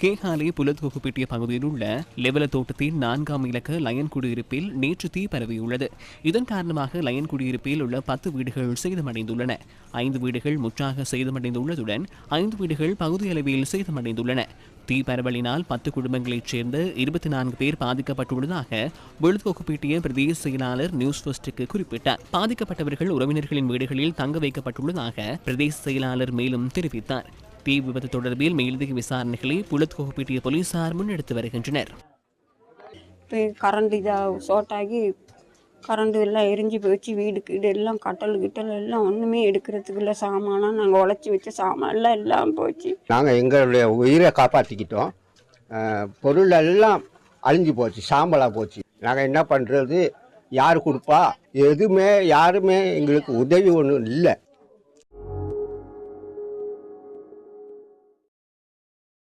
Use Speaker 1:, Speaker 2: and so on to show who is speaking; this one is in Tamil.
Speaker 1: கேகாலே புலத்கொகுப்பிட்டிய பகுதியில் உள்ள லெவல தோட்டத்தின் நான்காம் இலக்க லயன் குடியிருப்பில் நேற்று தீ பரவியுள்ளது. இதன் காரணமாக லயன் குடியிருப்பில் உள்ள பத்து வீடுகள் சேதமடைந்துள்ளன. ஐந்து வீடுகள் முற்றாக சேதமடைந்துள்ளதுடன் ஐந்து வீடுகள் பகுதியளவில் சேதமடைந்துள்ளன. தீ பரவலினால் பத்து குடும்பங்களைச் சேர்ந்த இருபத்தி நான்கு பேர் பாதிக்கப்பட்டுள்ளதாக விழுதுகொக்குப்பீட்டிய பிரதேச செயலாளர் நியூஸ் ஃபர்ஸ்டுக்கு குறிப்பிட்டார். பாதிக்கப்பட்டவர்கள் உறவினர்களின் வீடுகளில் தங்க வைக்கப்பட்டுள்ளதாக பிரதேச செயலாளர் மேலும் தெரிவித்தார். தீ விபத்து தொடர்பில் மேலதிக விசாரணைகளை புலத்கொகுப்பீட்டிய போலீசார் முன்னெடுத்து வருகின்றனர்.
Speaker 2: இப்போ கரண்ட் இதாக ஷார்ட் ஆகி கரண்ட் எல்லாம் எரிஞ்சு போச்சு வீடு கீடு எல்லாம் கட்டல் கிட்டல் எல்லாம் ஒன்றுமே எடுக்கிறதுக்குள்ள சாமானம் நாங்கள் உழைச்சி வச்ச சாமான் எல்லாம் எல்லாம் போச்சு.
Speaker 3: நாங்கள் எங்களுடைய உயிரை காப்பாற்றிக்கிட்டோம் பொருள் எல்லாம் அழிஞ்சு போச்சு சாம்பலாக போச்சு. நாங்கள் என்ன பண்ணுறது யார் கொடுப்பா? எதுவுமே யாருமே எங்களுக்கு உதவி ஒன்றும் இல்லை.